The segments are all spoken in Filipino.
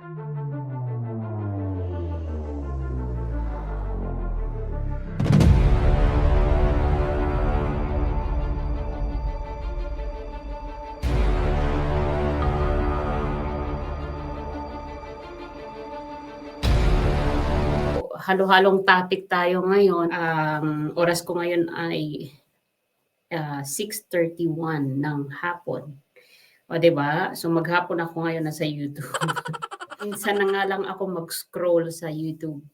halo-halong topic tayo ngayon. Ang oras ko ngayon ay ah, 6.31 ng hapon. O, ba? So, maghapon ako ngayon nasa YouTube. Minsan na nga lang ako mag-scroll sa YouTube.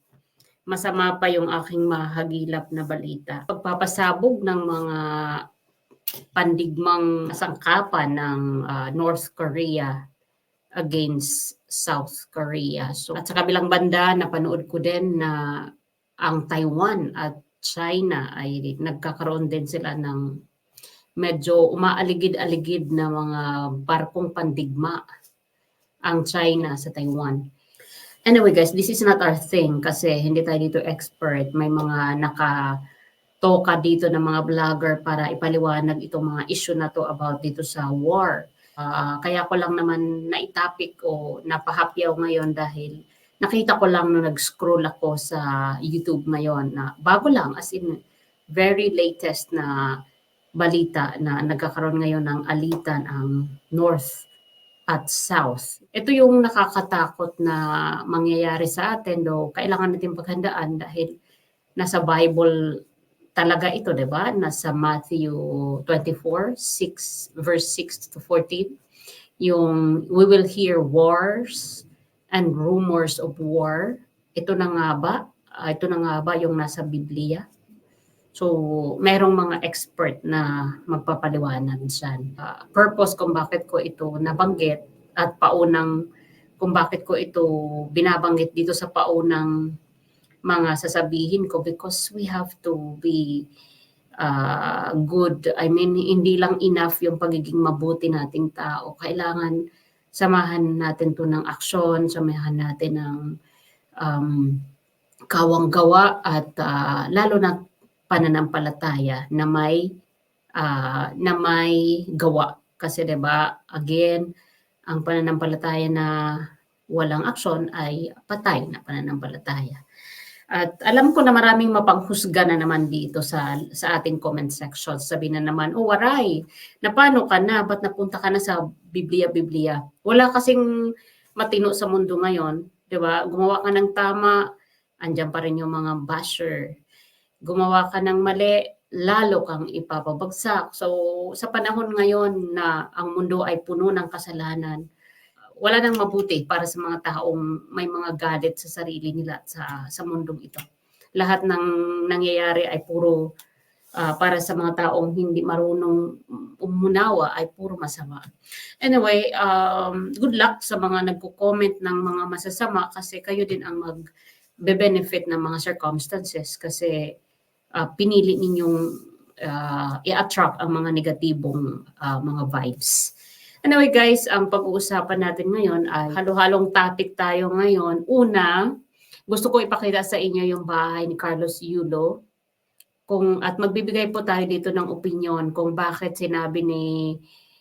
Masama pa yung aking mahagilap na balita. Pagpapasabog ng mga pandigmang sangkapan ng ah, North Korea against South Korea. So, at sa kabilang banda, napanood ko din na ang Taiwan at China ay nagkakaroon din sila ng medyo umaaligid-aligid na mga barkong pandigma ang China sa Taiwan. Anyway guys, this is not our thing kasi hindi tayo dito expert. May mga naka toka dito ng mga vlogger para ipaliwanag itong mga issue na to about dito sa war. Ah, kaya ko lang naman naitapik o napahapyaw ngayon dahil nakita ko lang nung nag-scroll ako sa YouTube ngayon na bago lang as in very latest na balita na nagkakaroon ngayon ng alitan ang North at South. Ito yung nakakatakot na mangyayari sa atin do kailangan natin paghandaan dahil nasa Bible talaga ito, 'di ba? Nasa Matthew 24, 6 verse 6 to 14. Yung we will hear wars and rumors of war. Ito na nga ba? Ah, ito na nga ba yung nasa Biblia? So, merong mga expert na magpapaliwanag dyan. Ah, purpose kung bakit ko ito nabanggit at paunang kung bakit ko ito binabanggit dito sa paunang mga sasabihin ko because we have to be uh, good. I mean, hindi lang enough yung pagiging mabuti nating tao. Kailangan samahan natin to ng aksyon, samahan natin ng um, kawang-gawa at uh, lalo na pananampalataya na may uh, na may gawa kasi 'di ba again ang pananampalataya na walang aksyon ay patay na pananampalataya. At alam ko na maraming mapanghusga na naman dito sa sa ating comment section. Sabi na naman, oh waray, na paano ka na? Ba't napunta ka na sa Biblia, Biblia? Wala kasing matino sa mundo ngayon. Di ba? Gumawa ka ng tama, andyan pa rin yung mga basher. Gumawa ka ng mali, lalo kang ipapabagsak. So sa panahon ngayon na ang mundo ay puno ng kasalanan, wala nang mabuti para sa mga taong may mga galit sa sarili nila sa sa mundong ito. Lahat ng nangyayari ay puro uh, para sa mga taong hindi marunong umunawa ay puro masama. Anyway, um, good luck sa mga nagko-comment ng mga masasama kasi kayo din ang mag benefit ng mga circumstances kasi uh, pinili ninyong uh, i-attract ang mga negatibong uh, mga vibes. Anyway guys, ang pag-uusapan natin ngayon ay halo-halong topic tayo ngayon. Una, gusto ko ipakita sa inyo yung bahay ni Carlos Yulo. Kung, at magbibigay po tayo dito ng opinion kung bakit sinabi ni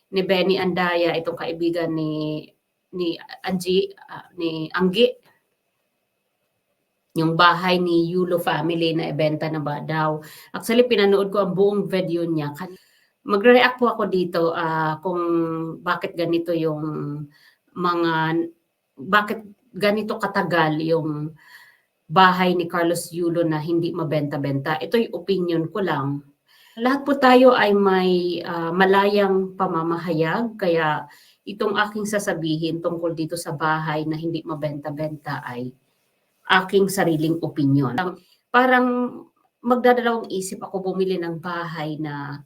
ni Benny Andaya, itong kaibigan ni ni Angie, uh, ni Anggi, yung bahay ni Yulo family na ibenta na ba daw. Actually, pinanood ko ang buong video niya. Magre-react po ako dito uh, kung bakit ganito yung mga, bakit ganito katagal yung bahay ni Carlos Yulo na hindi mabenta-benta. Ito yung opinion ko lang. Lahat po tayo ay may uh, malayang pamamahayag, kaya itong aking sasabihin tungkol dito sa bahay na hindi mabenta-benta ay aking sariling opinion. Parang magdadalawang isip ako bumili ng bahay na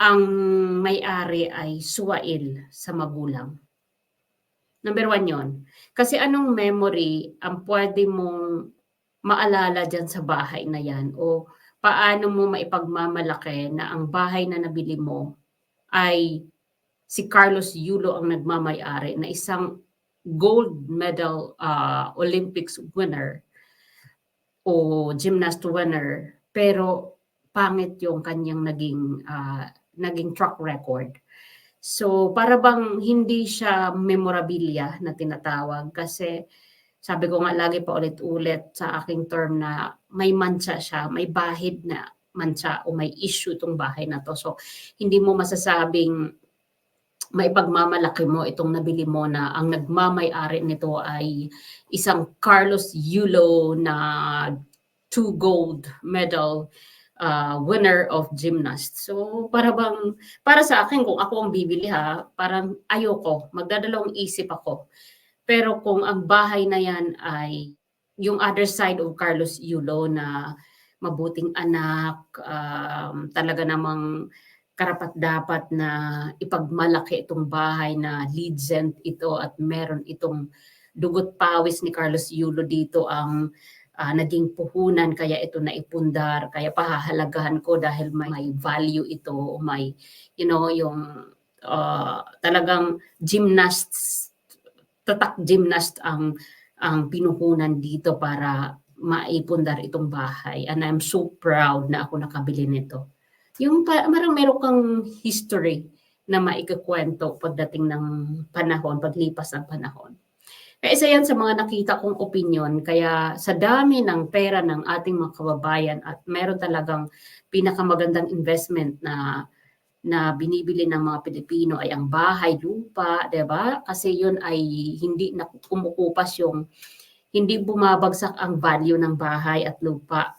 ang may-ari ay suwail sa magulang. Number one yon. Kasi anong memory ang pwede mong maalala dyan sa bahay na yan o paano mo maipagmamalaki na ang bahay na nabili mo ay si Carlos Yulo ang nagmamay-ari na isang gold medal uh, Olympics winner o gymnast winner pero pangit yung kanyang naging uh, naging track record. So para bang hindi siya memorabilia na tinatawag kasi sabi ko nga lagi pa ulit-ulit sa aking term na may mancha siya, may bahid na mancha o may issue itong bahay na to. So hindi mo masasabing maipagmamalaki mo itong nabili mo na ang nagmamay-ari nito ay isang Carlos Yulo na two gold medal uh, winner of gymnast. So para bang para sa akin kung ako ang bibili ha, parang ayoko, magdadalawang isip ako. Pero kung ang bahay na yan ay yung other side of Carlos Yulo na mabuting anak, um, talaga namang karapat dapat na ipagmalaki itong bahay na legend ito at meron itong dugot pawis ni Carlos Yulo dito ang uh, naging puhunan kaya ito naipundar kaya pahahalagahan ko dahil may, may value ito may you know yung uh, talagang gymnasts tatak gymnast ang ang pinuhunan dito para maipundar itong bahay. And I'm so proud na ako nakabili nito yung marang meron kang history na maikakwento pagdating ng panahon, paglipas ng panahon. Kaya isa yan sa mga nakita kong opinion. Kaya sa dami ng pera ng ating mga kababayan at meron talagang pinakamagandang investment na na binibili ng mga Pilipino ay ang bahay, lupa, 'di ba? Kasi 'yun ay hindi na kumukupas yung hindi bumabagsak ang value ng bahay at lupa.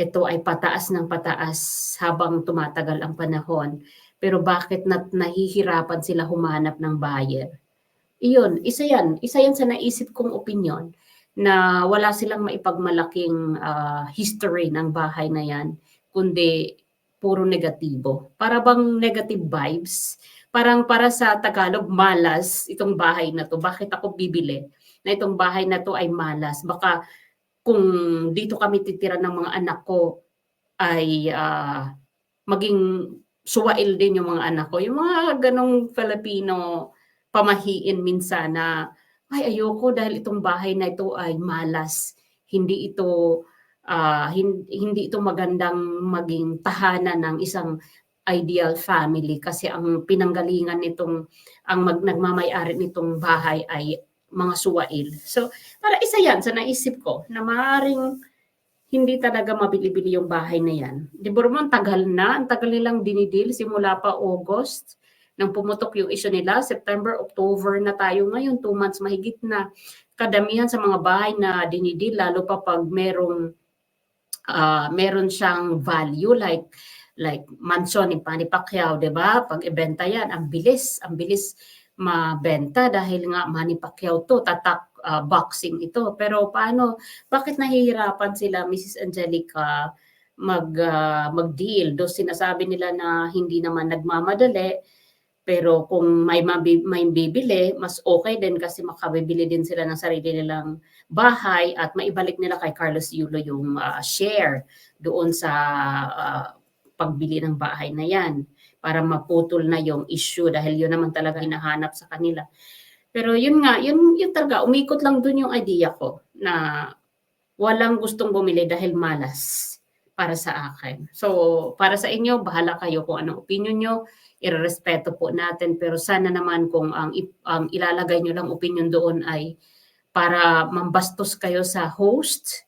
Ito ay pataas ng pataas habang tumatagal ang panahon. Pero bakit na, nahihirapan sila humanap ng buyer? Iyon, isa yan. Isa yan sa naisip kong opinion na wala silang maipagmalaking uh, history ng bahay na yan, kundi puro negatibo. Para bang negative vibes. Parang para sa Tagalog, malas itong bahay na to. Bakit ako bibili na itong bahay na to ay malas? Baka kung dito kami titira ng mga anak ko ay uh, maging suwail din yung mga anak ko. Yung mga ganong Filipino pamahiin minsan na ay ayoko dahil itong bahay na ito ay malas. Hindi ito uh, hindi, ito magandang maging tahanan ng isang ideal family kasi ang pinanggalingan nitong ang mag, nagmamay-ari nitong bahay ay mga suwail. So, para isa yan sa naisip ko na maaaring hindi talaga mabili-bili yung bahay na yan. Di ba naman, tagal na. Ang tagal nilang dinidil simula pa August nang pumutok yung issue nila. September, October na tayo ngayon. Two months mahigit na. Kadamihan sa mga bahay na dinidil, lalo pa pag merong uh, meron siyang value like like mansion ni Manny Pacquiao, 'di ba? Pag ibenta 'yan, ang bilis, ang bilis mabenta dahil nga Manny Pacquiao to, tatak uh, boxing ito. Pero paano bakit nahihirapan sila Mrs. Angelica mag uh, mag-deal? Do sinasabi nila na hindi naman nagmamadali pero kung may, mabi, may bibili, mas okay din kasi makabibili din sila ng sarili nilang bahay at maibalik nila kay Carlos Yulo yung uh, share doon sa uh, pagbili ng bahay na yan para maputol na yung issue dahil yun naman talaga hinahanap sa kanila. Pero yun nga, yun, yun talaga, umikot lang dun yung idea ko na walang gustong bumili dahil malas para sa akin. So, para sa inyo, bahala kayo kung anong opinion nyo irerespeto po natin. Pero sana naman kung ang, ang ilalagay nyo lang opinion doon ay para mambastos kayo sa host,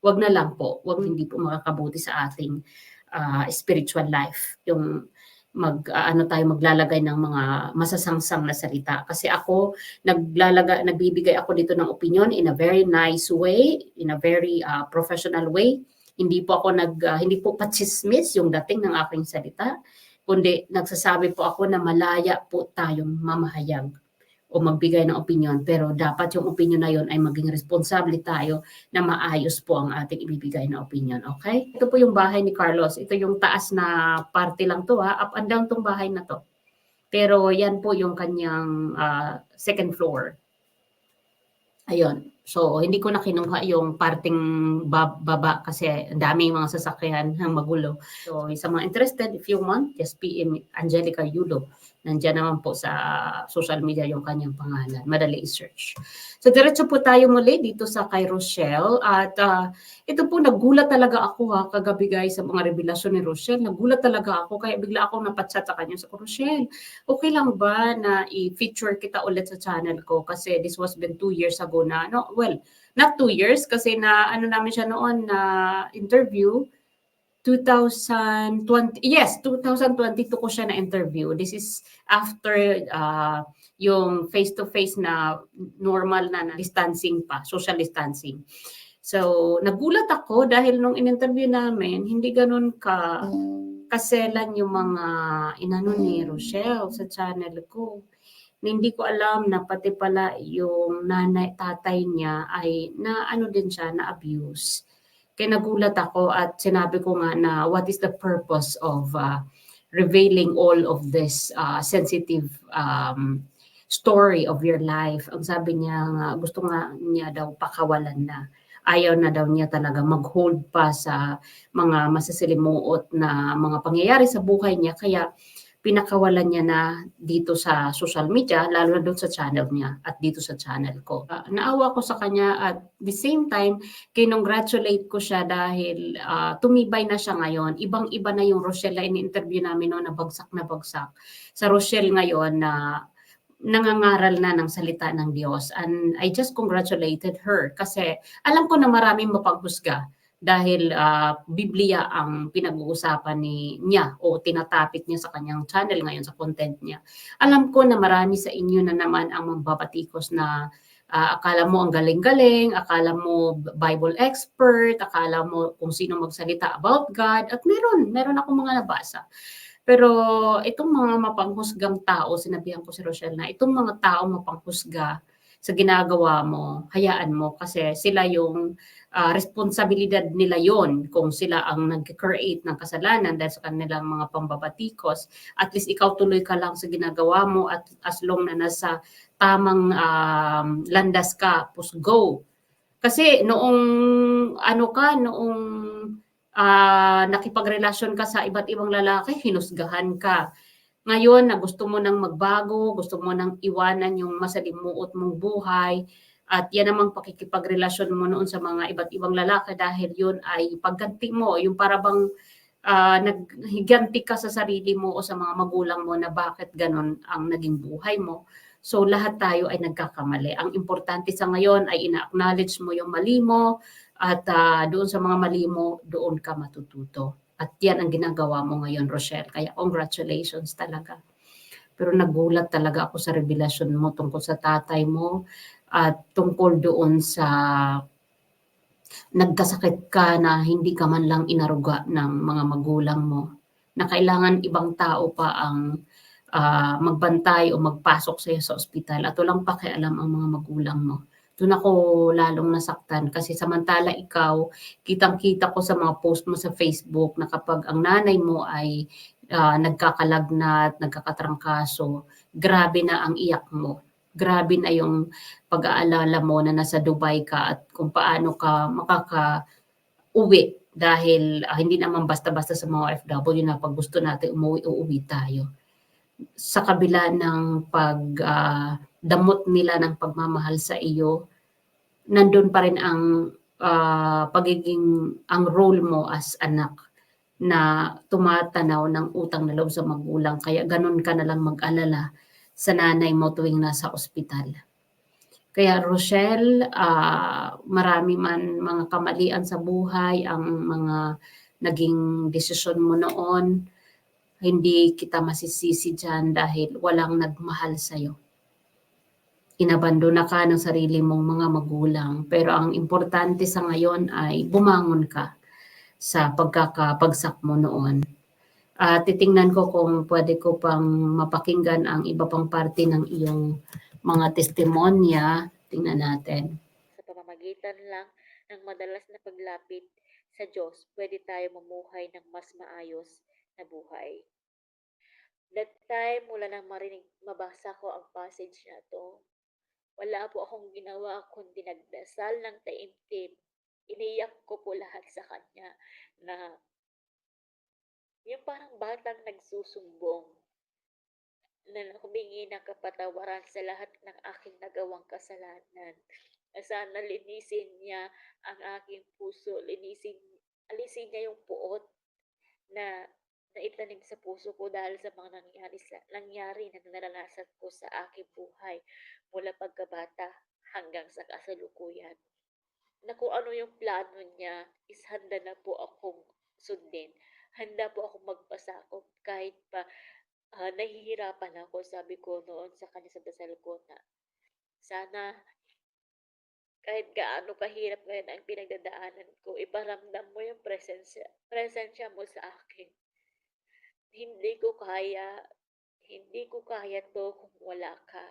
wag na lang po. Wag hindi po makakabuti sa ating uh, spiritual life. Yung mag uh, ano tayo maglalagay ng mga masasangsang na salita. Kasi ako naglalaga nagbibigay ako dito ng opinion in a very nice way in a very uh, professional way. Hindi po ako nag uh, hindi po pachismis yung dating ng aking salita kundi nagsasabi po ako na malaya po tayong mamahayag o magbigay ng opinion pero dapat yung opinion na yon ay maging responsable tayo na maayos po ang ating ibibigay na opinion. Okay? Ito po yung bahay ni Carlos. Ito yung taas na parte lang to ha. Up and down tong bahay na to. Pero yan po yung kanyang uh, second floor. Ayun. So, hindi ko na kinuha yung parting bab- baba kasi ang daming mga sasakyan ng magulo. So, sa mga interested, if you want, just PM Angelica Yulo. Nandiyan naman po sa social media yung kanyang pangalan. Madali i-search. So, diretso po tayo muli dito sa kay Rochelle. At ah, ito po, nagulat talaga ako ha, kagabi guys sa mga revelasyon ni Rochelle. Nagulat talaga ako, kaya bigla akong napachat sa kanya. Sa Rochelle, okay lang ba na i-feature kita ulit sa channel ko? Kasi this was been two years ago na, no, well, not two years, kasi na ano namin siya noon na interview, 2020, yes, 2022 ko siya na interview. This is after uh, yung face-to-face na normal na, na distancing pa, social distancing. So, nagulat ako dahil nung in-interview namin, hindi ganun ka kaselan yung mga inano ni Rochelle sa channel ko. Hindi ko alam na pati pala yung nanay, tatay niya ay na ano din siya, na abuse. Kaya nagulat ako at sinabi ko nga na what is the purpose of uh, revealing all of this uh, sensitive um, story of your life. Ang sabi niya nga, gusto nga niya daw pakawalan na. Ayaw na daw niya talaga mag-hold pa sa mga masasilimuot na mga pangyayari sa buhay niya. Kaya pinakawalan niya na dito sa social media, lalo na doon sa channel niya at dito sa channel ko. Uh, naawa ko sa kanya at the same time, kinongratulate ko siya dahil uh, tumibay na siya ngayon. Ibang-iba na yung Rochelle na in-interview namin noon na bagsak na bagsak. Sa Rochelle ngayon na nangangaral na ng salita ng Diyos. And I just congratulated her kasi alam ko na maraming mapaghusga dahil uh, Biblia ang pinag-uusapan ni niya o tinatapik niya sa kanyang channel ngayon sa content niya. Alam ko na marami sa inyo na naman ang mambabatikos na uh, akala mo ang galing-galing, akala mo Bible expert, akala mo kung sino magsalita about God at meron, meron akong mga nabasa. Pero itong mga mapanghusgang tao, sinabihan ko si Rochelle na itong mga tao mapanghusga sa ginagawa mo, hayaan mo kasi sila yung uh, responsibilidad nila yon kung sila ang nag-create ng kasalanan dahil sa kanilang mga pambabatikos. At least ikaw tuloy ka lang sa ginagawa mo at as long na nasa tamang um, landas ka, push go. Kasi noong ano ka, noong uh, nakipagrelasyon ka sa iba't ibang lalaki, hinusgahan ka. Ngayon na gusto mo nang magbago, gusto mo nang iwanan yung masalimuot mong buhay, at yan namang pakikipagrelasyon mo noon sa mga iba't ibang lalaki dahil yun ay pagganti mo, yung parabang uh, naghiganti ka sa sarili mo o sa mga magulang mo na bakit ganon ang naging buhay mo. So lahat tayo ay nagkakamali. Ang importante sa ngayon ay ina-acknowledge mo yung mali mo at uh, doon sa mga mali mo, doon ka matututo. At yan ang ginagawa mo ngayon, Rochelle. Kaya congratulations talaga. Pero nagulat talaga ako sa revelasyon mo tungkol sa tatay mo at tungkol doon sa nagkasakit ka na hindi ka man lang inaruga ng mga magulang mo na kailangan ibang tao pa ang uh, magbantay o magpasok sa iyo sa ospital at walang pakialam ang mga magulang mo. Doon ako lalong nasaktan kasi samantala ikaw, kitang-kita ko sa mga post mo sa Facebook na kapag ang nanay mo ay uh, nagkakalagnat, nagkakatrangkaso, grabe na ang iyak mo grabe na yung pag-aalala mo na nasa Dubai ka at kung paano ka makaka-uwi dahil uh, hindi naman basta-basta sa mga FW na pag gusto natin umuwi, uuwi tayo. Sa kabila ng pag uh, damot nila ng pagmamahal sa iyo, nandun pa rin ang uh, pagiging ang role mo as anak na tumatanaw ng utang na loob sa magulang. Kaya ganun ka na lang mag-alala sa nanay mo tuwing nasa ospital. Kaya Rochelle, uh, marami man mga kamalian sa buhay, ang mga naging desisyon mo noon, hindi kita masisisi dyan dahil walang nagmahal sa'yo. Inabandona ka ng sarili mong mga magulang. Pero ang importante sa ngayon ay bumangon ka sa pagkakapagsak mo noon uh, titingnan ko kung pwede ko pang mapakinggan ang iba pang parte ng iyong mga testimonya. Tingnan natin. Sa pamamagitan lang ng madalas na paglapit sa Diyos, pwede tayo mamuhay ng mas maayos na buhay. That time, mula nang marinig, mabasa ko ang passage na to, Wala po akong ginawa kundi nagdasal ng taimtim. Iniyak ko po lahat sa kanya na yung parang batang nagsusumbong na humingi ng kapatawaran sa lahat ng aking nagawang kasalanan. Na sana linisin niya ang aking puso, linisin, alisin niya yung puot na naitanim sa puso ko dahil sa mga nangyari, sa, nangyari na naranasan ko sa aking buhay mula pagkabata hanggang sa kasalukuyan. Na kung ano yung plano niya is handa na po akong sundin. Handa po akong magpasakop kahit pa ah, nahihirapan ako, sabi ko noon sa kanya sa dasal ko na sana kahit gaano kahirap ngayon ang pinagdadaanan ko, iparamdam mo yung presensya, presensya mo sa akin. Hindi ko kaya, hindi ko kaya to kung wala ka.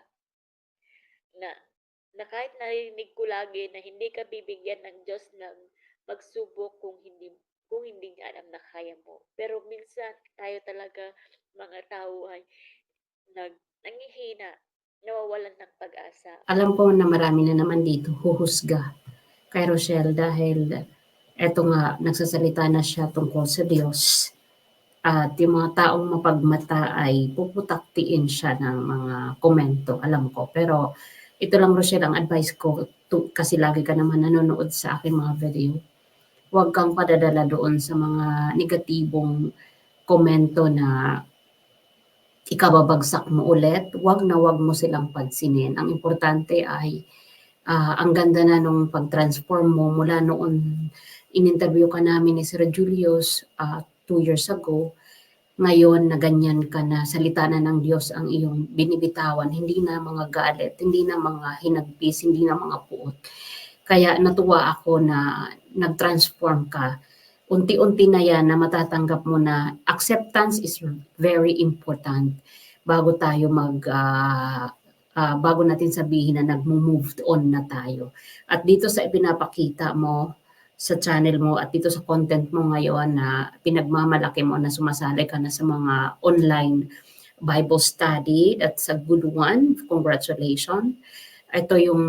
Na, na kahit narinig ko lagi na hindi ka bibigyan ng Diyos ng magsubok kung hindi kung hindi niya alam na kaya mo. Pero minsan tayo talaga mga tao ay nag, nangihina, nawawalan ng pag-asa. Alam ko na marami na naman dito huhusga kay Rochelle dahil eto nga, nagsasalita na siya tungkol sa Diyos. At yung mga taong mapagmata ay puputaktiin siya ng mga komento, alam ko. Pero ito lang Rochelle, ang advice ko, to, kasi lagi ka naman nanonood sa aking mga video, huwag kang padadala doon sa mga negatibong komento na ikababagsak mo ulit, wag na wag mo silang pansinin. Ang importante ay ah, ang ganda na nung pag-transform mo mula noon in-interview ka namin ni Sir Julius ah, two years ago. Ngayon na ganyan ka na, salita na ng Diyos ang iyong binibitawan, hindi na mga galit, hindi na mga hinagpis, hindi na mga puot. Kaya natuwa ako na nag-transform ka. Unti-unti na yan na matatanggap mo na acceptance is very important bago tayo mag ah, ah, bago natin sabihin na nag-move on na tayo. At dito sa ipinapakita mo sa channel mo at dito sa content mo ngayon na pinagmamalaki mo na sumasali ka na sa mga online Bible study. That's a good one. Congratulations. Ito yung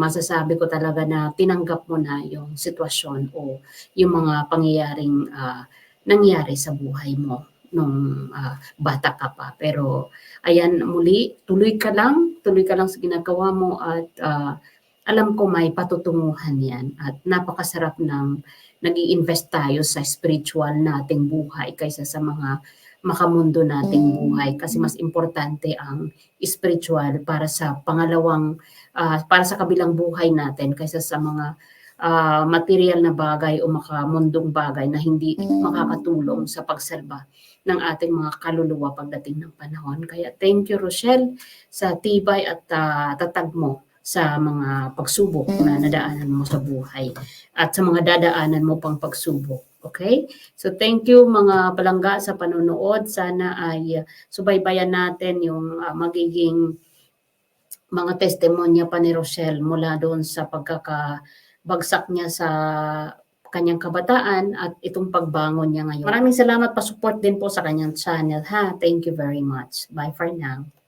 masasabi ko talaga na tinanggap mo na yung sitwasyon o yung mga pangyayaring ah, nangyari sa buhay mo nung ah, bata ka pa. Pero ayan muli, tuloy ka lang, tuloy ka lang sa ginagawa mo at ah, alam ko may patutunguhan yan at napakasarap ng nag invest tayo sa spiritual nating buhay kaysa sa mga makamundo nating buhay kasi mas importante ang spiritual para sa pangalawang ah, para sa kabilang buhay natin kaysa sa mga ah, material na bagay o makamundong bagay na hindi makakatulong sa pagsalba ng ating mga kaluluwa pagdating ng panahon. Kaya thank you Rochelle sa tibay at ah, tatag mo sa mga pagsubok na nadaanan mo sa buhay at sa mga dadaanan mo pang pagsubok. Okay? So thank you mga palangga sa panonood. Sana ay uh, subaybayan natin yung uh, magiging mga testimonya pa ni Rochelle mula doon sa pagkakabagsak niya sa kanyang kabataan at itong pagbangon niya ngayon. Maraming salamat pa support din po sa kanyang channel ha. Thank you very much. Bye for now.